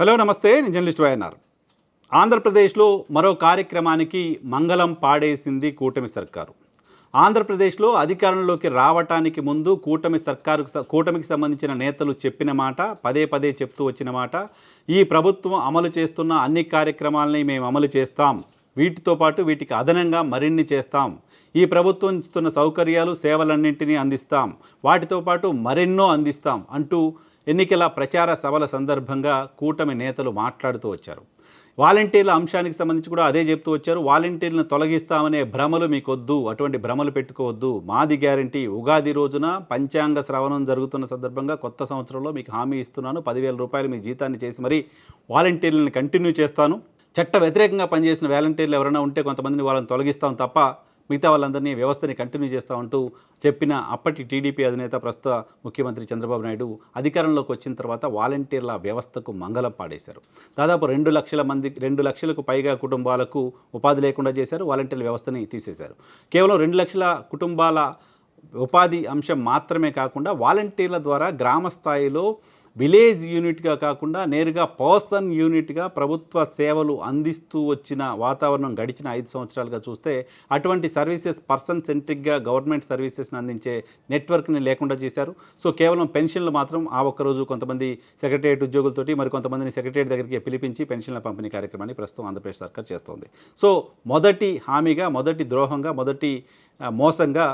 Hello నమస్తే. నేను journalist YNR. ఆంధ్రప్రదేశ్లో మరో కార్యక్రమానికి మంగళం పాడేసింది కూటమి సర్కారు. ఆంధ్రప్రదేశ్లో అధికారంలోకి రావటానికి ముందు కూటమి సర్కారు కూటమికి సంబంధించిన నేతలు చెప్పిన మాట పదే పదే చెప్తూ వచ్చిన మాట ఈ ప్రభుత్వం అమలు చేస్తున్న అన్ని కార్యక్రమాలని మేము అమలు చేస్తాం. వీటితో పాటు వీటికి అదనంగా మరిన్ని చేస్తాం. ఈ ప్రభుత్వం ఇస్తున్న సౌకర్యాలు సేవలన్నింటినీ అందిస్తాం. వాటితో పాటు మరెన్నో అందిస్తాం అంటూ ఎన్నికల ప్రచార సభల సందర్భంగా కూటమి నేతలు మాట్లాడుతూ వచ్చారు. వాలంటీర్ల అంశానికి సంబంధించి కూడా అదే చెప్తూ వచ్చారు. వాలంటీర్లను తొలగిస్తామనే భ్రమలు మీకొద్దు అటువంటి భ్రమలు పెట్టుకోవద్దు. మాది గ్యారంటీ. ఉగాది రోజున పంచాంగ శ్రవణం జరుగుతున్న సందర్భంగా కొత్త సంవత్సరంలో మీకు హామీ ఇస్తున్నాను. పదివేల రూపాయలు మీ జీతాన్ని చేసి మరీ వాలంటీర్లను కంటిన్యూ చేస్తాను. చట్ట వ్యతిరేకంగా పనిచేసిన వాలంటీర్లు ఎవరైనా ఉంటే కొంతమందిని వాళ్ళని తొలగిస్తాం తప్ప మిగతా వాళ్ళందరినీ వ్యవస్థని కంటిన్యూ చేస్తామంటూ చెప్పిన అప్పటి టీడీపీ అధినేత ప్రస్తుత ముఖ్యమంత్రి చంద్రబాబు నాయుడు అధికారంలోకి వచ్చిన తర్వాత వాలంటీర్ల వ్యవస్థకు మంగళం పాడేశారు. దాదాపు రెండు లక్షల మంది రెండు లక్షలకు పైగా కుటుంబాలకు ఉపాధి లేకుండా చేశారు వాలంటీర్ల వ్యవస్థని తీసేశారు. కేవలం రెండు లక్షల కుటుంబాల ఉపాధి అంశం మాత్రమే కాకుండా వాలంటీర్ల ద్వారా గ్రామ స్థాయిలో విలేజ్ యూనిట్గా కాకుండా నేరుగా పర్సన్ యూనిట్గా ప్రభుత్వ సేవలు అందిస్తూ వచ్చిన వాతావరణం గడిచిన ఐదు సంవత్సరాలుగా చూస్తే అటువంటి సర్వీసెస్ పర్సన్ సెంట్రిక్గా గవర్నమెంట్ సర్వీసెస్ని అందించే నెట్వర్క్ని లేకుండా చేశారు. సో కేవలం పెన్షన్లు మాత్రం ఆ ఒక్కరోజు కొంతమంది సెక్రటరియట్ ఉద్యోగులతోటి మరి కొంతమందిని సెక్రటరియట్ దగ్గరికి పిలిపించి పెన్షన్ల పంపిణీ కార్యక్రమాన్ని ప్రస్తుతం ఆంధ్రప్రదేశ్ సర్కార్ చేస్తోంది. సో మొదటి హామీగా మొదటి ద్రోహంగా మొదటి మోసంగా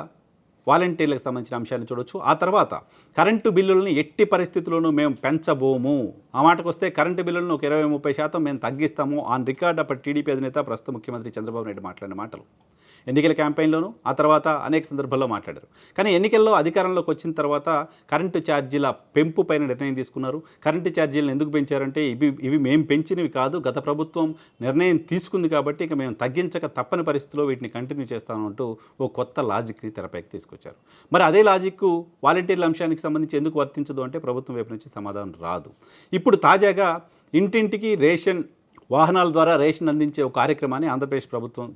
వాలంటీర్లకు సంబంధించిన అంశాన్ని చూడొచ్చు. ఆ తర్వాత కరెంటు బిల్లుల్ని ఎట్టి పరిస్థితుల్లోనూ మేము పెంచబోము. ఆ మాటకు వస్తే కరెంటు బిల్లులను ఒక ఇరవై ముప్పై శాతం మేము తగ్గిస్తాము. ఆన్ రికార్డ్ అప్పటి టీడీపీ అధినేత ప్రస్తుత ముఖ్యమంత్రి చంద్రబాబు నాయుడు మాట్లాడిన మాటలు. ఎన్నికల క్యాంపెయిన్లోనూ ఆ తర్వాత అనేక సందర్భాల్లో మాట్లాడారు. కానీ ఎన్నికల్లో అధికారంలోకి వచ్చిన తర్వాత కరెంటు ఛార్జీల పెంపు పైన నిర్ణయం తీసుకున్నారు. కరెంటు ఛార్జీలను ఎందుకు పెంచారంటే ఇవి ఇవి మేము పెంచినవి కాదు గత ప్రభుత్వం నిర్ణయం తీసుకుంది కాబట్టి ఇక మేము తగ్గించక తప్పని పరిస్థితిలో వీటిని కంటిన్యూ చేస్తామంటూ ఓ కొత్త లాజిక్ని తెరపైకి తీసుకొచ్చారు. మరి అదే లాజిక్ వాలంటీర్ల అంశానికి సంబంధించి ఎందుకు వర్తించదు అంటే ప్రభుత్వం వైపు నుంచి సమాధానం రాదు. ఇప్పుడు తాజాగా ఇంటింటికి రేషన్ వాహనాల ద్వారా రేషన్ అందించే ఒక కార్యక్రమాన్ని ఆంధ్రప్రదేశ్ ప్రభుత్వం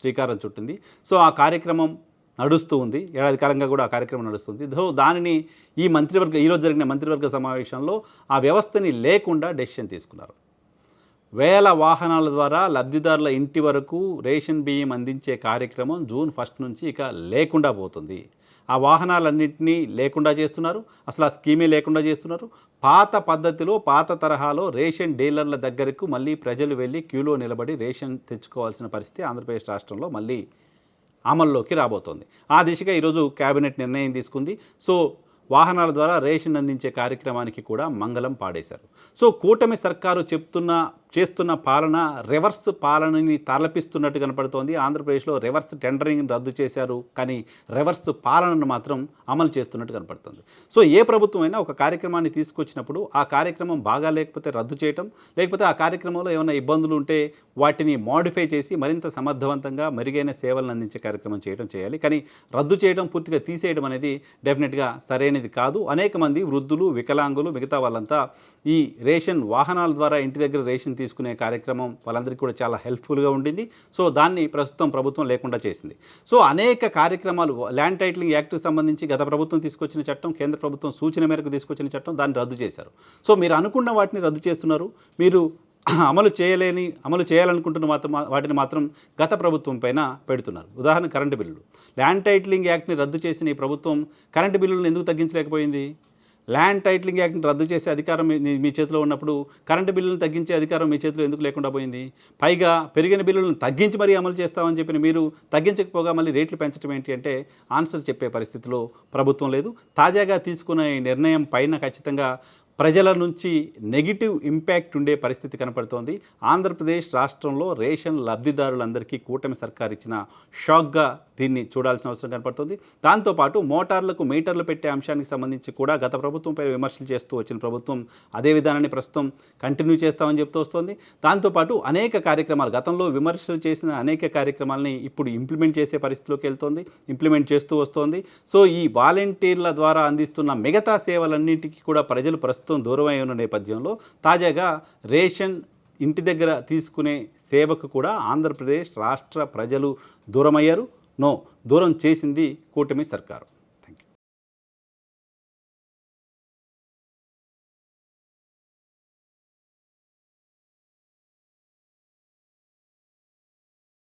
శ్రీకారం చుట్టింది. సో ఆ కార్యక్రమం నడుస్తూ ఉంది. ఏడాది కాలంగా కూడా ఆ కార్యక్రమం నడుస్తుంది. సో దానిని ఈ మంత్రివర్గ ఈరోజు జరిగిన మంత్రివర్గ సమావేశంలో ఆ వ్యవస్థని లేకుండా డెసిషన్ తీసుకున్నారు. వేల వాహనాల ద్వారా లబ్ధిదారుల ఇంటి వరకు రేషన్ బియ్యం అందించే కార్యక్రమం జూన్ ఫస్ట్ నుంచి ఇక లేకుండా పోతుంది. ఆ వాహనాలన్నింటినీ లేకుండా చేస్తున్నారు. అసలు ఆ స్కీమే లేకుండా చేస్తున్నారు. పాత పద్ధతిలో పాత తరహాలో రేషన్ డీలర్ల దగ్గరకు మళ్ళీ ప్రజలు వెళ్ళి క్యూలో నిలబడి రేషన్ తెచ్చుకోవాల్సిన పరిస్థితి ఆంధ్రప్రదేశ్ రాష్ట్రంలో మళ్ళీ అమల్లోకి రాబోతోంది. ఆ దిశగా ఈరోజు కేబినెట్ నిర్ణయం తీసుకుంది. సో వాహనాల ద్వారా రేషన్ అందించే కార్యక్రమానికి కూడా మంగళం పాడేశారు. సో కూటమి సర్కారు చెప్తున్న చేస్తున్న పాలన రివర్స్ పాలనని తలపిస్తున్నట్టు కనపడుతోంది. ఆంధ్రప్రదేశ్లో రివర్స్ టెండరింగ్ రద్దు చేశారు. కానీ రివర్స్ పాలనను మాత్రం అమలు చేస్తున్నట్టు కనపడుతుంది. సో ఏ ప్రభుత్వం అయినా ఒక కార్యక్రమాన్ని తీసుకొచ్చినప్పుడు ఆ కార్యక్రమం బాగా లేకపోతే రద్దు చేయటం లేకపోతే ఆ కార్యక్రమంలో ఏమైనా ఇబ్బందులు ఉంటే వాటిని మోడిఫై చేసి మరింత సమర్థవంతంగా మెరుగైన సేవలను అందించే కార్యక్రమం చేయడం చేయాలి. కానీ రద్దు చేయడం పూర్తిగా తీసేయడం అనేది డెఫినెట్గా సరైనది కాదు. అనేక మంది వృద్ధులు వికలాంగులు మిగతా వాళ్ళంతా ఈ రేషన్ వాహనాల ద్వారా ఇంటి దగ్గర రేషన్ తీసుకునే కార్యక్రమం వాళ్ళందరికీ కూడా చాలా హెల్ప్ఫుల్గా ఉండింది. సో దాన్ని ప్రస్తుతం ప్రభుత్వం లేకుండా చేసింది. సో అనేక కార్యక్రమాలు ల్యాండ్ టైటిలింగ్ యాక్ట్కి సంబంధించి గత ప్రభుత్వం తీసుకొచ్చిన చట్టం కేంద్ర ప్రభుత్వం సూచన మేరకు తీసుకొచ్చిన చట్టం దాన్ని రద్దు చేశారు. సో మీరు అనుకున్న వాటిని రద్దు చేస్తున్నారు. మీరు అమలు చేయలేని అమలు చేయాలనుకుంటున్న మాత్రం వాటిని మాత్రం గత ప్రభుత్వం పైన పెడుతున్నారు. ఉదాహరణ కరెంటు బిల్లులు. ల్యాండ్ టైటిలింగ్ యాక్ట్ని రద్దు చేసిన ఈ ప్రభుత్వం కరెంటు బిల్లులను ఎందుకు తగ్గించలేకపోయింది? ల్యాండ్ టైటిలింగ్ యాక్ట్ని రద్దు చేసే అధికారం మీ మీ చేతిలో ఉన్నప్పుడు కరెంటు బిల్లులను తగ్గించే అధికారం మీ చేతిలో ఎందుకు లేకుండా పోయింది? పైగా పెరిగిన బిల్లులను తగ్గించి మరీ అమలు చేస్తామని చెప్పిన మీరు తగ్గించకపోగా మళ్ళీ రేట్లు పెంచడం ఏంటి అంటే ఆన్సర్ చెప్పే పరిస్థితిలో ప్రభుత్వం లేదు. తాజాగా తీసుకున్న ఈ నిర్ణయం పైన ఖచ్చితంగా ప్రజల నుంచి నెగిటివ్ ఇంపాక్ట్ ఉండే పరిస్థితి కనపడుతోంది. ఆంధ్రప్రదేశ్ రాష్ట్రంలో రేషన్ లబ్ధిదారులందరికీ కూటమి సర్కార్ ఇచ్చిన షాక్గా దీన్ని చూడాల్సిన అవసరం కనపడుతుంది. దాంతోపాటు మోటార్లకు మీటర్లు పెట్టే అంశానికి సంబంధించి కూడా గత ప్రభుత్వంపై విమర్శలు చేస్తూ వచ్చిన ప్రభుత్వం అదే విధానాన్ని ప్రస్తుతం కంటిన్యూ చేస్తామని చెప్తూ వస్తోంది. దాంతోపాటు అనేక కార్యక్రమాలు గతంలో విమర్శలు చేసిన అనేక కార్యక్రమాలని ఇప్పుడు ఇంప్లిమెంట్ చేసే పరిస్థితిలోకి వెళ్తోంది ఇంప్లిమెంట్ చేస్తూ వస్తోంది. సో ఈ వాలంటీర్ల ద్వారా అందిస్తున్న మిగతా సేవలన్నింటికీ కూడా ప్రజలు ప్రస్తుతం ప్రస్తుతం దూరమై ఉన్న నేపథ్యంలో తాజాగా రేషన్ ఇంటి దగ్గర తీసుకునే సేవకు కూడా ఆంధ్రప్రదేశ్ రాష్ట్ర ప్రజలు దూరమయ్యారు. నో దూరం చేసింది కూటమి సర్కారు.